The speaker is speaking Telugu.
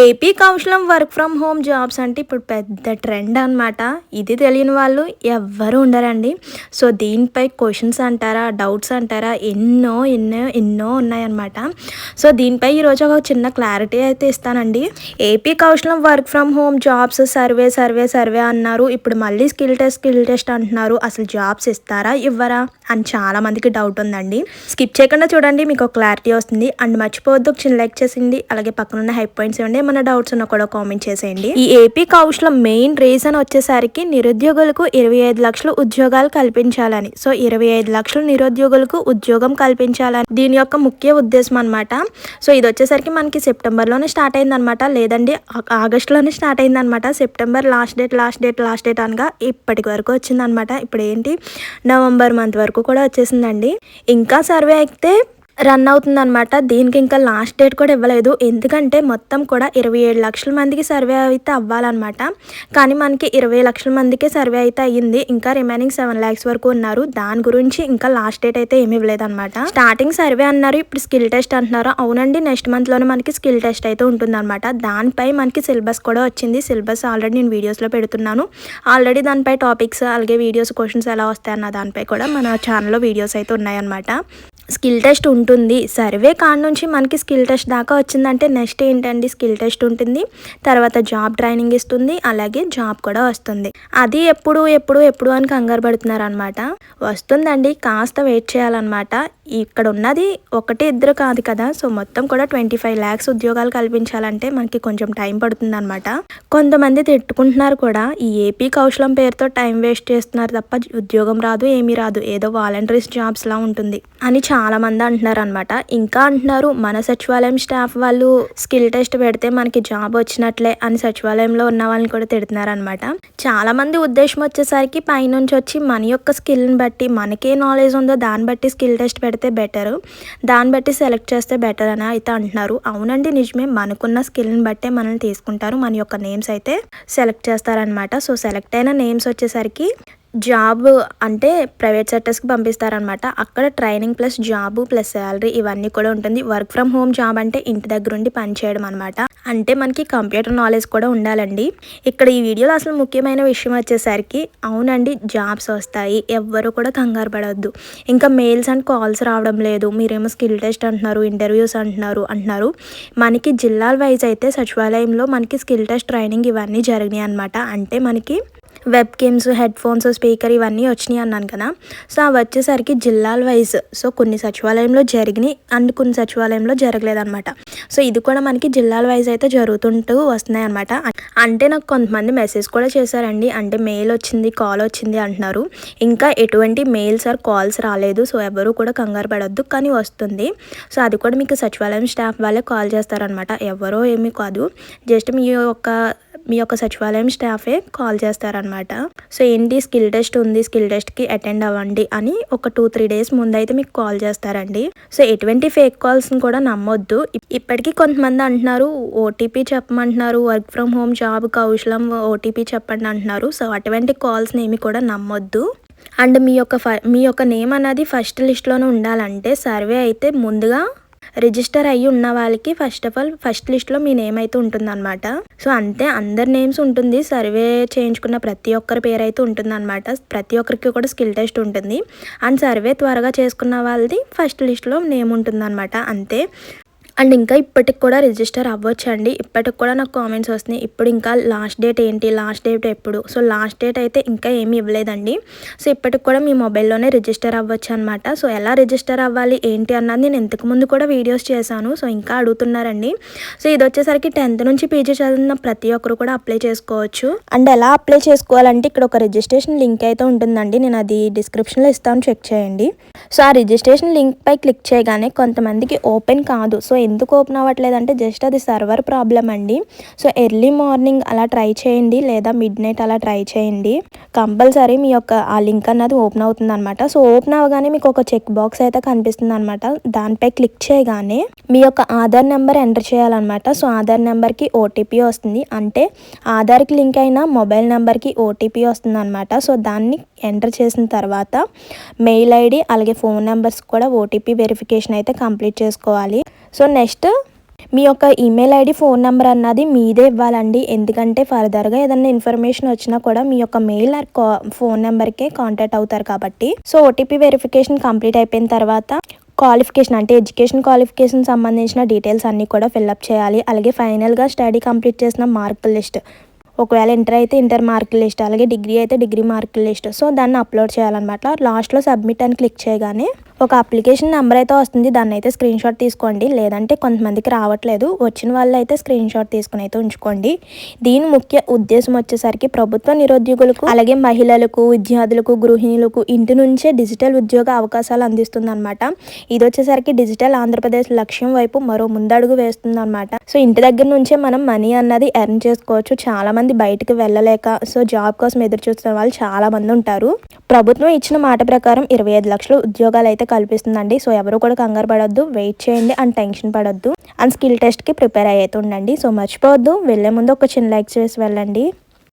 AP Kaushalam work from home jobs అంటే ఇప్పుడు పెద్ద ట్రెండ్ అనమాట ఇది తెలియని వాళ్ళు ఎవ్వరు ఉండరండి. సో దీనిపై క్వశ్చన్స్ అంటారా డౌట్స్ అంటారా ఎన్నో ఎన్నో ఎన్నో ఉన్నాయన్నమాట. సో దీనిపై ఈరోజు ఒక చిన్న క్లారిటీ అయితే ఇస్తానండి. AP Kaushalam work from home jobs survey survey survey అన్నారు. ఇప్పుడు మళ్ళీ స్కిల్ టెస్ట్ స్కిల్ టెస్ట్ అంటున్నారు. అసలు జాబ్స్ ఇస్తారా ఇవ్వరా అని చాలా మందికి డౌట్ ఉందండి. స్కిప్ చేయకుండా చూడండి మీకు ఒక క్లారిటీ వస్తుంది. అండ్ మర్చిపోవద్దు ఒక చిన్న లైక్ చేసింది. అలాగే పక్కన ఉన్న హై పాయింట్స్ ఇవ్వండి ఏమైనా డౌట్స్ ఉన్నా కూడా కామెంట్ చేసేయండి. ఈ ఏపీ కౌష్లో మెయిన్ రీజన్ వచ్చేసరికి నిరుద్యోగులకు ఇరవై ఐదు లక్షలు ఉద్యోగాలు కల్పించాలని. సో ఇరవై ఐదు లక్షలు నిరుద్యోగులకు ఉద్యోగం కల్పించాలని. దీని యొక్క ముఖ్య ఉద్దేశం అనమాట సో ఇది వచ్చేసరికి మనకి సెప్టెంబర్లోనే స్టార్ట్ అయిందనమాట లేదండి ఆ- ఆగస్టులోనే స్టార్ట్ అయిందనమాట September last date last date last date అనగా ఇప్పటి వరకు వచ్చిందనమాట ఇప్పుడు ఏంటి? నవంబర్ మంత్ వరకు కూడా వచ్చేసిందండి. ఇంకా సర్వే అయితే రన్ అవుతుందన్నమాట. దీనికి ఇంకా లాస్ట్ డేట్ కూడా ఇవ్వలేదు. ఎందుకంటే మొత్తం కూడా ఇరవై ఏడు లక్షల మందికి సర్వే అయితే అవ్వాలన్నమాట. కానీ మనకి ఇరవై లక్షల మందికే సర్వే అయితే అయ్యింది. ఇంకా రిమైనింగ్ సెవెన్ ల్యాక్స్ వరకు ఉన్నారు. దాని గురించి ఇంకా లాస్ట్ డేట్ అయితే ఏమి ఇవ్వలేదు అనమాట స్టార్టింగ్ సర్వే అన్నారు. ఇప్పుడు స్కిల్ టెస్ట్ అంటున్నారు. అవునండి నెక్స్ట్ మంత్లోనే మనకి స్కిల్ టెస్ట్ అయితే ఉంటుందన్నమాట. దానిపై మనకి సిలబస్ కూడా వచ్చింది. సిలబస్ ఆల్రెడీ నేను వీడియోస్లో పెడుతున్నాను. ఆల్రెడీ దానిపై టాపిక్స్ అలాగే వీడియోస్ క్వశ్చన్స్ ఎలా వస్తాయన్న దానిపై కూడా మన ఛానల్లో వీడియోస్ అయితే ఉన్నాయన్నమాట. స్కిల్ టెస్ట్ ఉంటుంది. సర్వే కాడ నుంచి మనకి స్కిల్ టెస్ట్ దాకా వచ్చిందంటే నెక్స్ట్ ఏంటండి? స్కిల్ టెస్ట్ ఉంటుంది. తర్వాత జాబ్ ట్రైనింగ్ ఇస్తుంది. అలాగే జాబ్ కూడా వస్తుంది. అది ఎప్పుడు ఎప్పుడు ఎప్పుడు అని కంగారు పడుతున్నారు అనమాట వస్తుందండి. కాస్త వెయిట్ చేయాలన్నమాట. ఇక్కడ ఉన్నది ఒకటి ఇద్దరు కాదు కదా. సో మొత్తం కూడా ట్వంటీ ఫైవ్ ల్యాక్స్ ఉద్యోగాలు కల్పించాలంటే మనకి కొంచెం టైం పడుతుంది అనమాట కొంతమంది తిట్టుకుంటున్నారు కూడా. ఈ ఏపీ కౌశలం పేరుతో టైం వేస్ట్ చేస్తున్నారు తప్ప ఉద్యోగం రాదు ఏమీ రాదు. ఏదో వాలంటీర్స్ జాబ్స్ లా ఉంటుంది. అని చాలా చాలామంది అంటున్నారు అనమాట ఇంకా అంటున్నారు మన సచివాలయం స్టాఫ్ వాళ్ళు స్కిల్ టెస్ట్ పెడితే మనకి జాబ్ వచ్చినట్లే అని సచివాలయంలో ఉన్న వాళ్ళని కూడా తిడుతున్నారు అనమాట చాలా మంది ఉద్దేశం వచ్చేసరికి పైనుంచి వచ్చి మన యొక్క స్కిల్ని బట్టి మనకే నాలెడ్జ్ ఉందో దాన్ని బట్టి స్కిల్ టెస్ట్ పెడితే బెటర్. దాన్ని బట్టి సెలెక్ట్ చేస్తే బెటర్ అని అయితే అంటున్నారు. అవునండి నిజమే. మనకున్న స్కిల్ని బట్టే మనల్ని తీసుకుంటారు. మన యొక్క నేమ్స్ అయితే సెలెక్ట్ చేస్తారనమాట సో సెలెక్ట్ అయిన నేమ్స్ వచ్చేసరికి జాబ్ అంటే ప్రైవేట్ సెక్టర్స్కి పంపిస్తారనమాట అక్కడ training plus job plus salary ఇవన్నీ కూడా ఉంటుంది. వర్క్ ఫ్రమ్ హోమ్ జాబ్ అంటే ఇంటి దగ్గర ఉండి పనిచేయడం అనమాట అంటే మనకి కంప్యూటర్ నాలెడ్జ్ కూడా ఉండాలండి. ఇక్కడ ఈ వీడియోలో అసలు ముఖ్యమైన విషయం వచ్చేసరికి అవునండి జాబ్స్ వస్తాయి. ఎవ్వరు కూడా కంగారు పడవద్దు ఇంకా మెయిల్స్ అండ్ కాల్స్ రావడం లేదు. మీరేమో స్కిల్ టెస్ట్ అంటున్నారు ఇంటర్వ్యూస్ అంటున్నారు అంటున్నారు. మనకి జిల్లాల వైజ్ అయితే సచివాలయంలో మనకి స్కిల్ టెస్ట్ ట్రైనింగ్ ఇవన్నీ జరిగినాయి అనమాట అంటే మనకి web games headphones speaker ఇవన్నీ వచ్చినాయి అన్నాను కదా. సో అవి వచ్చేసరికి జిల్లాల వైజ్. సో కొన్ని సచివాలయంలో జరిగినాయి అండ్ కొన్ని సచివాలయంలో జరగలేదన్నమాట. సో ఇది కూడా మనకి జిల్లాల వైజ్ అయితే జరుగుతుంటూ వస్తున్నాయి అనమాట అంటే నాకు కొంతమంది మెసేజ్ కూడా చేశారండి. అంటే మెయిల్ వచ్చింది కాల్ వచ్చింది అంటున్నారు. ఇంకా ఎటువంటి మెయిల్స్ ఆర్ కాల్స్ రాలేదు. సో ఎవరు కూడా కంగారు పడొద్దు కానీ వస్తుంది. సో అది కూడా మీకు సచివాలయం స్టాఫ్ వాళ్ళే కాల్ చేస్తారనమాట ఎవరో ఏమీ కాదు. జస్ట్ మీ యొక్క మీ యొక్క సచివాలయం స్టాఫే కాల్ చేస్తారనమాట సో ఏంటి? స్కిల్ టెస్ట్ ఉంది. స్కిల్ టెస్ట్కి అటెండ్ అవ్వండి అని ఒక టూ త్రీ డేస్ ముందైతే మీకు కాల్ చేస్తారండి. సో ఎటువంటి ఫేక్ కాల్స్ని కూడా నమ్మొద్దు. ఇప్- ఇప్పటికీ కొంతమంది అంటున్నారు OTP చెప్పమంటున్నారు work from home job Kaushalam OTP చెప్పండి అంటున్నారు. సో అటువంటి కాల్స్ని ఏమి కూడా నమ్మొద్దు. అండ్ మీ యొక్క ఫ- మీ యొక్క నేమ్ అనేది ఫస్ట్ లిస్ట్లోనే ఉండాలంటే సర్వే అయితే ముందుగా రిజిస్టర్ అయ్యి ఉన్న వాళ్ళకి ఫస్ట్ ఆఫ్ ఆల్ ఫస్ట్ లిస్ట్లో మీ నేమ్ అయితే ఉంటుందన్నమాట. సో అంతే అందరి నేమ్స్ ఉంటుంది సర్వే చేయించుకున్న ప్రతి ఒక్కరి పేరు అయితే ఉంటుందన్నమాట. ప్రతి ఒక్కరికి కూడా స్కిల్ టెస్ట్ ఉంటుంది. అండ్ సర్వే త్వరగా చేసుకున్న వాళ్ళది ఫస్ట్ లిస్ట్లో నేమ్ ఉంటుందన్నమాట అంతే. అండ్ ఇంకా ఇప్పటికి కూడా రిజిస్టర్ అవ్వచ్చు అండి ఇప్పటికి కూడా నాకు కామెంట్స్ వస్తున్నాయి. ఇప్పుడు ఇంకా లాస్ట్ డేట్ ఏంటి? లాస్ట్ డేట్ ఎప్పుడు? సో లాస్ట్ డేట్ అయితే ఇంకా ఏమీ ఇవ్వలేదండి. సో ఇప్పటికి కూడా మీ మొబైల్లోనే రిజిస్టర్ అవ్వచ్చు అనమాట సో ఎలా రిజిస్టర్ అవ్వాలి? ఏంటి అన్నది నేను ఇంతకు ముందు కూడా వీడియోస్ చేశాను. సో ఇంకా అడుగుతున్నారండి. సో ఇది వచ్చేసరికి టెన్త్ నుంచి పీజీ చదివిన ప్రతి ఒక్కరు కూడా అప్లై చేసుకోవచ్చు. అండ్ ఎలా అప్లై చేసుకోవాలంటే ఇక్కడ ఒక రిజిస్ట్రేషన్ లింక్ అయితే ఉంటుందండి. నేను అది డిస్క్రిప్షన్లో ఇస్తాను. చెక్ చేయండి. సో ఆ రిజిస్ట్రేషన్ లింక్ పై క్లిక్ చేయగానే కొంతమందికి ఓపెన్ కాదు. సో ఎందుకు ఓపెన్ అవ్వట్లేదు అంటే జస్ట్ అది సర్వర్ ప్రాబ్లం అండి. సో ఎర్లీ మార్నింగ్ అలా ట్రై చేయండి లేదా మిడ్ నైట్ అలా ట్రై చేయండి. కంపల్సరీ మీ యొక్క ఆ లింక్ అన్నది ఓపెన్ అవుతుంది అనమాట సో ఓపెన్ అవ్వగానే మీకు ఒక చెక్ బాక్స్ అయితే కనిపిస్తుంది అనమాట దానిపై క్లిక్ చేయగానే మీ యొక్క ఆధార్ నెంబర్ ఎంటర్ చేయాలన్నమాట. సో ఆధార్ నెంబర్కి ఓటీపీ వస్తుంది. అంటే ఆధార్కి లింక్ అయిన మొబైల్ నెంబర్కి ఓటీపీ వస్తుంది అనమాట సో దాన్ని ఎంటర్ చేసిన తర్వాత మెయిల్ ఐడి అలాగే ఫోన్ నెంబర్స్ కూడా ఓటీపీ వెరిఫికేషన్ అయితే కంప్లీట్ చేసుకోవాలి. So next. మీ యొక్క ఈమెయిల్ ఐడి ఫోన్ నెంబర్ అన్నది మీదే ఇవ్వాలండి. ఎందుకంటే ఫర్దర్గా ఏదైనా ఇన్ఫర్మేషన్ వచ్చినా కూడా మీ యొక్క మెయిల్ ఫోన్ నెంబర్కే కాంటాక్ట్ అవుతారు కాబట్టి. సో ఓటీపీ వెరిఫికేషన్ కంప్లీట్ అయిపోయిన తర్వాత క్వాలిఫికేషన్ అంటే ఎడ్యుకేషన్ క్వాలిఫికేషన్ సంబంధించిన డీటెయిల్స్ అన్నీ కూడా ఫిల్అప్ చేయాలి. అలాగే ఫైనల్గా స్టడీ కంప్లీట్ చేసిన మార్కుల లిస్ట్ ఒకవేళ ఇంటర్ అయితే ఇంటర్ మార్కుల లిస్ట్ అలాగే డిగ్రీ అయితే డిగ్రీ మార్కుల లిస్ట్. సో దాన్ని అప్లోడ్ చేయాలన్నమాట. లాస్ట్లో సబ్మిట్ అని క్లిక్ చేయగానే ఒక అప్లికేషన్ నెంబర్ అయితే వస్తుంది. దాన్ని అయితే స్క్రీన్ షాట్ తీసుకోండి. లేదంటే కొంతమందికి రావట్లేదు. వచ్చిన వాళ్ళు అయితే స్క్రీన్ షాట్ తీసుకుని అయితే ఉంచుకోండి. దీని ముఖ్య ఉద్దేశం వచ్చేసరికి ప్రభుత్వ నిరుద్యోగులకు అలాగే మహిళలకు విద్యార్థులకు గృహిణులకు ఇంటి నుంచే డిజిటల్ ఉద్యోగ అవకాశాలు అందిస్తుంది అనమాట ఇది వచ్చేసరికి డిజిటల్ ఆంధ్రప్రదేశ్ లక్ష్యం వైపు మరో ముందడుగు వేస్తుంది అనమాట సో ఇంటి దగ్గర నుంచే మనం మనీ అన్నది ఎర్న్ చేసుకోవచ్చు. చాలా మంది బయటకు వెళ్ళలేక సో జాబ్ కోసం ఎదురు చూస్తున్న వాళ్ళు చాలా మంది ఉంటారు. ప్రభుత్వం ఇచ్చిన మాట ప్రకారం ఇరవై ఐదు లక్షల ఉద్యోగాలు అయితే కల్పిస్తుందండి. సో ఎవరు కూడా కంగారు పడొద్దు. వెయిట్ చేయండి అండ్ టెన్షన్ పడొద్దు. అండ్ స్కిల్ టెస్ట్కి ప్రిపేర్ అయితే ఉండండి. సో మర్చిపోవద్దు. వెళ్ళే ముందు ఒక చిన్న లైక్ చేసి వెళ్ళండి.